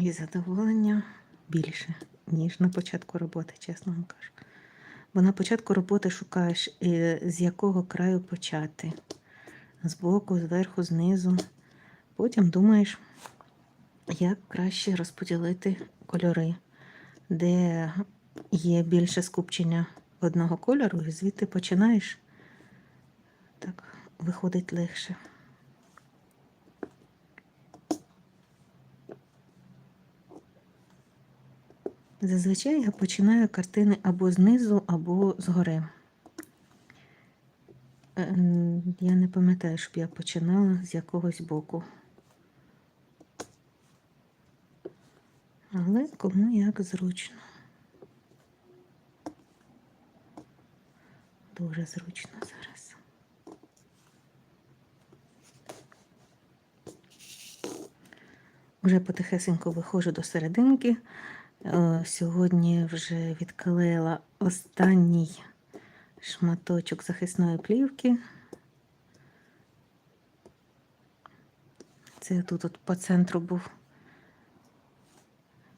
і задоволення більше, ніж на початку роботи, чесно вам кажу. Бо на початку роботи шукаєш, е, з якого краю почати. Збоку, зверху, знизу. Потім думаєш, як краще розподілити кольори, де є більше скупчення одного кольору, і звідти починаєш. Так, виходить легше. Зазвичай я починаю картини або знизу, або згори. Е, Я не пам'ятаю, щоб я починала з якогось боку. Але кому як зручно. Дуже зручно зараз. Уже потихесенько виходжу до серединки. Е, Сьогодні вже відклеїла останній шматочок захисної плівки. Це тут от по центру був.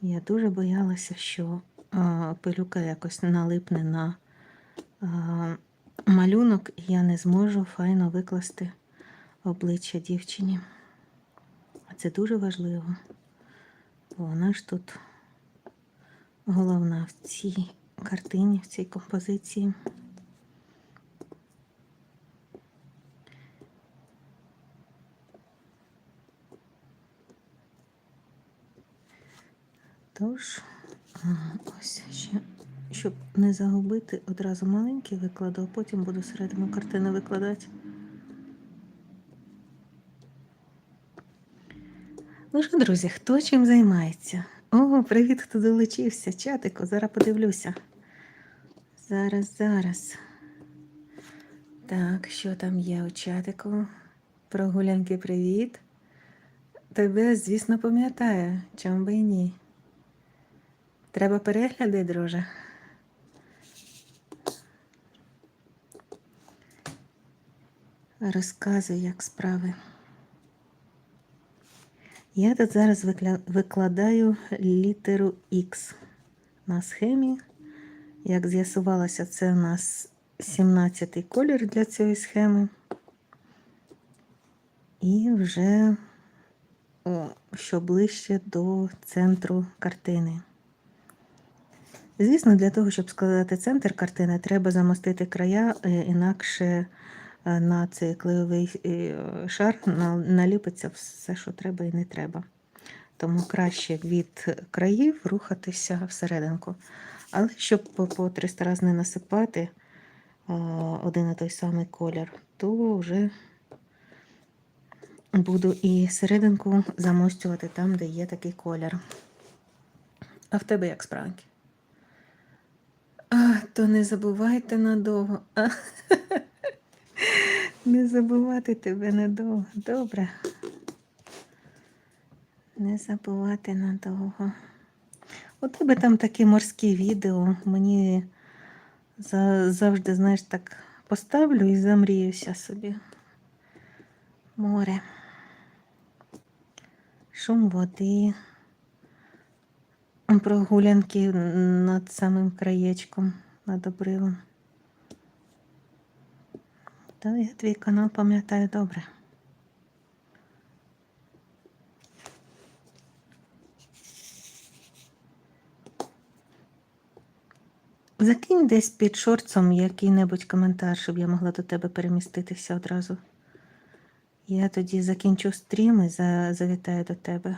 Я дуже боялася, що пилюка якось налипне на малюнок, і я не зможу файно викласти обличчя дівчині. А це дуже важливо. Бо вона ж тут головна в цій картині, в цій композиції. Тож, ось ще, щоб не загубити, одразу маленький викладу, а потім буду середину картини викладати. Ну що, друзі, хто чим займається? О, привіт, хто долучився. Чатику, зараз подивлюся. Зараз, зараз. Так, що там є у чатику? Прогулянки, привіт. Тебе, звісно, пам'ятаю, чому би і ні. Треба перегляди, друже. Розказуй, як справи. Я тут зараз викладаю літеру X на схемі. Як з'ясувалося, це у нас 17-й колір для цієї схеми. І вже о, що ближче до центру картини. Звісно, для того, щоб складати центр картини, треба замостити края, е, інакше на цей клеєвий е, шар наліпиться все, що треба і не треба. Тому краще від країв рухатися всерединку. Але щоб по, по 300 разів не насипати е, один і той самий колір, то вже буду і серединку замостювати там, де є такий колір. А в тебе як справки? А, то не забувайте надовго. Не забувати тебе надовго. Добре. Не забувати надовго. У тебе там такі морські відео. Мені за- завжди, знаєш, так поставлю і замріюся собі. Море. Шум води. Прогулянки над самим краєчком, над обривом. Та я твій канал пам'ятаю добре. Закинь десь під шорцом який-небудь коментар, щоб я могла до тебе переміститися одразу. Я тоді закінчу стрім і завітаю до тебе.